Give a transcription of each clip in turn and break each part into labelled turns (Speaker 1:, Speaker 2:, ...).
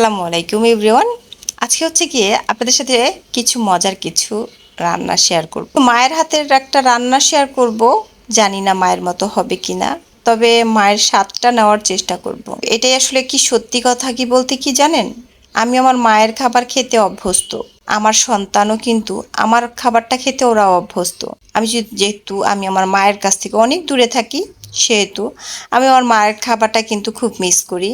Speaker 1: আসসালামু আলাইকুম, এভরিওয়ান। আজকে হচ্ছে গিয়ে আপনাদের সাথে কিছু মজার কিছু রান্না শেয়ার করব। মায়ের হাতের একটা রান্না শেয়ার করব, জানি না মায়ের মতো হবে কি না তবে মায়ের স্বাদটা নেওয়ার চেষ্টা করব। এটাই আসলে কি সত্যি কথা কি বলতে কি জানেন? আমি আমার মায়ের খাবার খেতে অভ্যস্ত। আমার সন্তানও কিন্তু আমার খাবারটা খেতে ওরা অভ্যস্ত। আমি যেহেতু আমি আমার মায়ের কাছ থেকে অনেক দূরে থাকি, সেহেতু আমি আমার মায়ের খাবারটা কিন্তু খুব মিস করি।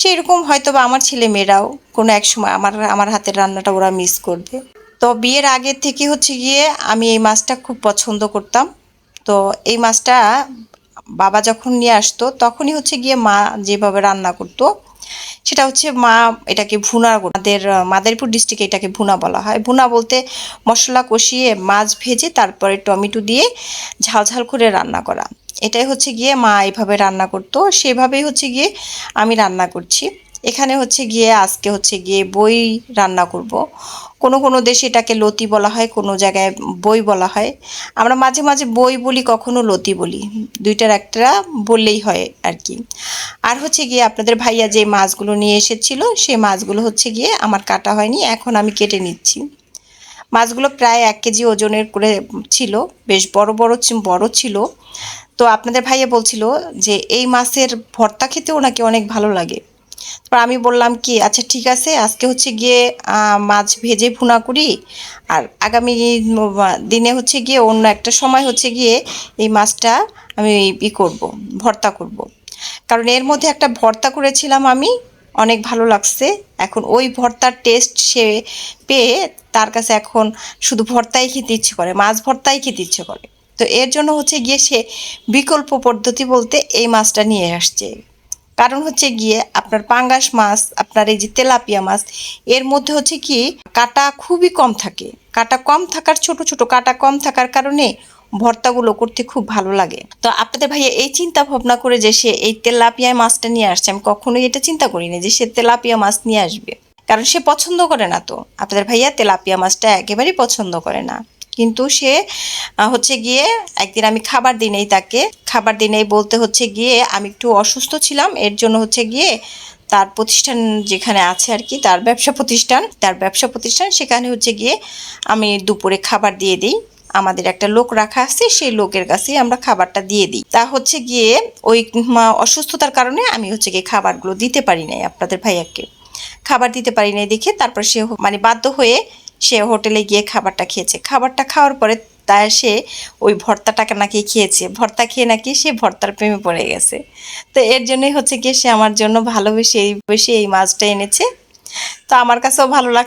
Speaker 1: সেই রকম হয়তো বা আমার ছেলে মেয়েরাও কোনো এক সময় আমার আমার হাতের রান্নাটা ওরা মিস করবে। তো বিয়ের আগের থেকে হচ্ছে গিয়ে আমি এই মাছটা খুব পছন্দ করতাম। তো এই মাছটা বাবা যখন নিয়ে আসতো, তখনই হচ্ছে গিয়ে মা যেভাবে রান্না করতো সেটা হচ্ছে মা এটাকে ভুনা আমাদের মাদারীপুর ডিস্ট্রিক্টে এটাকে ভুনা বলা হয়। ভুনা বলতে মশলা কষিয়ে মাছ ভেজে তারপরে টমেটো দিয়ে ঝাল ঝাল করে রান্না করা। এটাই হচ্ছে গিয়ে মা এইভাবে রান্না করতো। সেভাবেই হচ্ছে গিয়ে আমি রান্না করছি। এখানে হচ্ছে গিয়ে, আজকে হচ্ছে গিয়ে বই রান্না করব। কোনো কোনো দেশে এটাকে লতি বলা হয়, কোনো জায়গায় বই বলা হয়। আমরা মাঝে মাঝে বই বলি, কখনো লতি বলি। দুইটার একটা বললেই হয় আর কি। আর হচ্ছে গিয়ে আপনাদের ভাইয়া যে মাছগুলো নিয়ে এসেছিল, সেই মাছগুলো হচ্ছে গিয়ে আমার কাটা হয়নি, এখন আমি কেটে নিচ্ছি। মাছগুলো প্রায় এক কেজি ওজনের করে ছিল, বেশ বড় বড় বড় ছিল। তো আপনাদের ভাইয়া বলছিল যে, এই মাছের ভর্তা খেতেও নাকি অনেক ভালো লাগে। তারপর আমি বললাম কি আচ্ছা ঠিক আছে, আজকে হচ্ছে গিয়ে মাছ ভেজে ভুনা করি। আর আগামী দিনে হচ্ছে গিয়ে অন্য একটা সময় হচ্ছে গিয়ে এই মাছটা আমি ই করব, ভর্তা করব। কারণ এর মধ্যে একটা ভর্তা করেছিলাম আমি, অনেক ভালো লাগছে। এখন ওই ভর্তার টেস্ট সে পেয়ে তার কাছে এখন শুধু ভর্তাই খেতে ইচ্ছে করে, মাছ ভর্তাই খেতে ইচ্ছে করে। তো এর জন্য হচ্ছে গিয়ে সে বিকল্প পদ্ধতি বলতে এই মাছটা নিয়ে আসছে। কারণ হচ্ছে গিয়ে আপনার পাঙ্গাস মাছ, আপনার এই যে তেলাপিয়া মাছ, এর মধ্যে হচ্ছে কি, কাটা খুবই কম থাকে। কাটা কম থাকার, ছোট ছোট কাটা কম থাকার কারণে ভর্তাগুলো করতে খুব ভালো লাগে। তো আপনাদের ভাইয়া এই চিন্তা ভাবনা করে যে সে এই তেলাপিয়া মাছটা নিয়ে আসছে, আমি কখনোই এটা চিন্তা করিনি যে সে তেলাপিয়া মাছ নিয়ে আসবে। কারণ সে পছন্দ করে না তো। আপনাদের ভাইয়া তেলাপিয়া মাছটা একেবারেই পছন্দ করে না। কিন্তু সে হচ্ছে গিয়ে একদিন আমি খাবার দিনেই তাকে, খাবার দিনেই বলতে হচ্ছে গিয়ে আমি একটু অসুস্থ ছিলাম, এর জন্য হচ্ছে গিয়ে তার প্রতিষ্ঠান যেখানে আছে আর কি, তার ব্যবসা প্রতিষ্ঠান, তার ব্যবসা প্রতিষ্ঠান সেখানে হচ্ছে গিয়ে আমি দুপুরে খাবার দিয়ে দিই। আমাদের একটা লোক রাখা আছে, সেই লোকের কাছেই আমরা খাবারটা দিয়ে দিই। তা হচ্ছে গিয়ে ওই অসুস্থতার কারণে আমি হচ্ছে গিয়ে খাবারগুলো দিতে পারি নাই আপনাদের ভাইয়াকে। খাবার দিতে পারি নাই দেখে তারপর সে মানে বাধ্য হয়ে সে হোটেলে গিয়ে খাবারটা খেয়েছে। খাবারটা খাওয়ার পরে তাই সে ওই ভর্তাটাকে নাকি খেয়েছে। ভর্তা খেয়ে নাকি সে ভর্তার প্রেমে পড়ে গেছে। তো এর জন্যই হচ্ছে গিয়ে সে আমার জন্য ভালোবেসে এই বেশি এই মাছটা এনেছে। তো আমার কাছেও ভালো লাগ